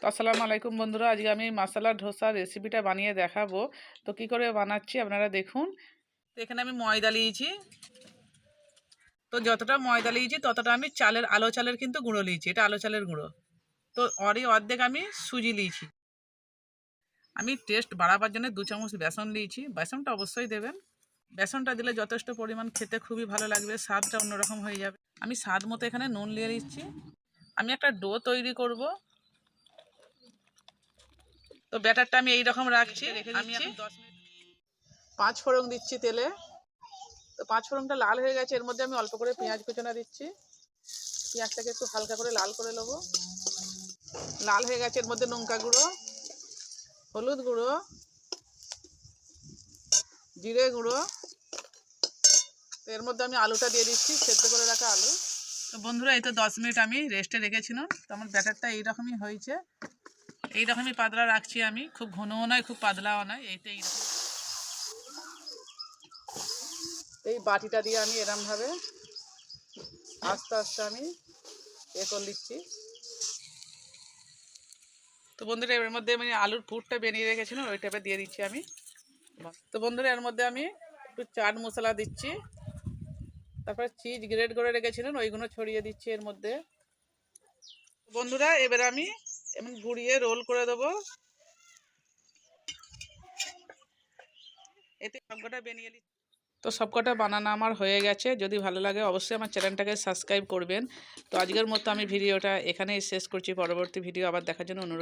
তো আসসালামু আলাইকুম বন্ধুরা, আজকে আমি মাসালা ধোসা রেসিপিটা বানিয়ে দেখাবো। তো কি করে বানাচ্ছি আপনারা দেখুন। তো এখানে আমি ময়দা নিয়েছি। তো যতটা ময়দা নিয়েছি, ততটা আমি চালের, আলো চালের কিন্তু গুঁড়ো নিয়েছি। এটা আলো চালের গুঁড়ো। তো অরই অর্ধেক আমি সুজি নিয়েছি। আমি টেস্ট বাড়াবার জন্য দু চামচ বেসন নিয়েছি। বেসনটা অবশ্যই দেবেন। বেসনটা দিলে যথেষ্ট পরিমাণ খেতে খুবই ভালো লাগবে, স্বাদটা অন্যরকম হয়ে যাবে। আমি স্বাদ মতো এখানে নুন নিয়ে নিচ্ছি। আমি একটা ডো তৈরি করব। তো ব্যাটারটা আমি এই রকম রাখছি আমি এখন পাঁচ ফোড়ন দিচ্ছি তেলে। তো পাঁচ ফোড়নটা লাল হয়ে গেছে এর মধ্যে আমি অল্প করে পেঁয়াজ কুচনা দিচ্ছি। পেঁয়াজটাকে একটু হালকা করে লাল করে নেব। লাল হয়ে গেছে এর মধ্যে লঙ্কা গুঁড়ো হলুদ গুঁড়ো জিরে গুঁড়ো। তো এর মধ্যে আমি আলুটা দিয়ে দিচ্ছি সেদ্ধ করে রাখা আলু। তো বন্ধুরা এই তো দশ মিনিট আমি রেস্টে রেখেছিলাম। তো আমার ব্যাটারটা এইরকমই হয়েছে। এইরকমই পাতলা রাখছি আমি। খুব ঘনও নয় খুব পাতলাও নয় এইটা এইরকম। এই বাটিটা দিয়ে আমি এরমভাবে আস্তে আস্তে আমি এ করে দিচ্ছি তো বন্ধুরা এর মধ্যে আমি আলুর পুরটা বেরিয়ে রেখেছিলাম ওই টাইপে দিয়ে দিচ্ছি আমি। তো বন্ধুরা এর মধ্যে আমি একটু চাট মশলা দিচ্ছি। তারপরে চিজ গ্রেড করে রেখেছিলেন ওইগুলো ছড়িয়ে দিচ্ছি এর মধ্যে। বন্ধুরা এবার আমি এমন ঘুরিয়ে রোল করে দেবো। এতে সবকটা বেনিয়ে তো সবকটা বানানো আমার হয়ে গেছে। যদি ভালো লাগে অবশ্যই আমার চ্যানেলটাকে সাবস্ক্রাইব করবেন। তো আজকের মতো আমি ভিডিওটা এখানেই শেষ করছি। পরবর্তী ভিডিও আবার দেখার জন্য অনুরোধ